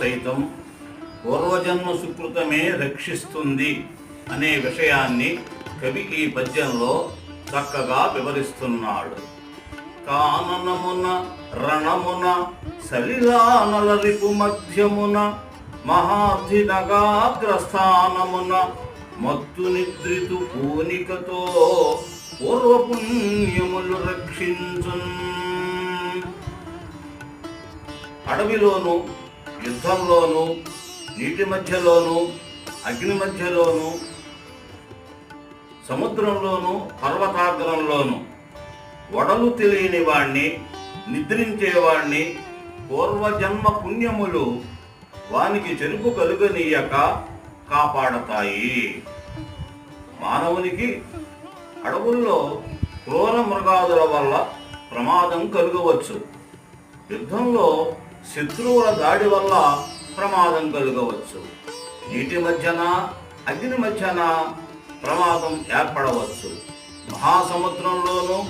సైతం పూర్వజన్మ సుకృతమే రక్షిస్తుంది అనే విషయాన్ని కవి ఈ పద్యంలో చక్కగా వివరిస్తున్నాడు. కాననమున రణమున సలిలానలరిపు మధ్యమున మహాధినగాగ్రస్థానమున మత్తు నిద్రితు పూనికతో పూర్వపుణ్యములు రక్షించున్ అడవిలోను యుద్ధంలోను నీటి మధ్యలోను అగ్ని మధ్యలోను సముద్రంలోను పర్వతాగ్రంలోను వడలు తెలియని వాణ్ణి నిద్రించేవాణ్ణి పూర్వజన్మ పుణ్యములు వానికి చెరుపు కలుగనీయక కాపాడతాయి. మానవునికి అడవుల్లో క్రూర మృగాదుల వల్ల ప్రమాదం కలుగవచ్చు. యుద్ధంలో శత్రువుల దాడి వల్ల ప్రమాదం కలగవచ్చు. నీటి మధ్యన అగ్ని మధ్యన ప్రమాదం ఏర్పడవచ్చు. మహాసముద్రంలోనూ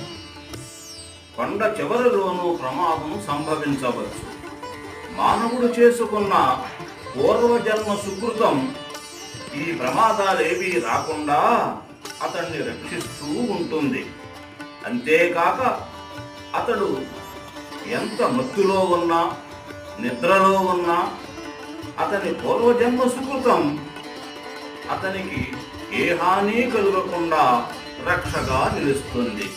కొండ చివరిలోనూ ప్రమాదం సంభవించవచ్చు. మానవుడు చేసుకున్న పూర్వజన్మ సుకృతం ఈ ప్రమాదాలేవి రాకుండా అతన్ని రక్షిస్తూ ఉంటుంది. అంతేకాక అతడు ఎంత మత్తులో ఉన్నా నిద్రలో ఉన్న అతని పూర్వజన్మ సుకృతం. అతనికి ఏ హాని కలుగకుండా రక్షగా నిలుస్తుంది.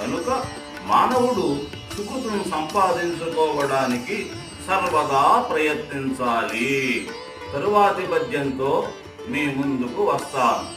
కనుక మానవుడు సుకృతం సంపాదించుకోవడానికి సర్వదా ప్రయత్నించాలి. తరువాతి పద్యంతో మీ ముందుకు వస్తాను.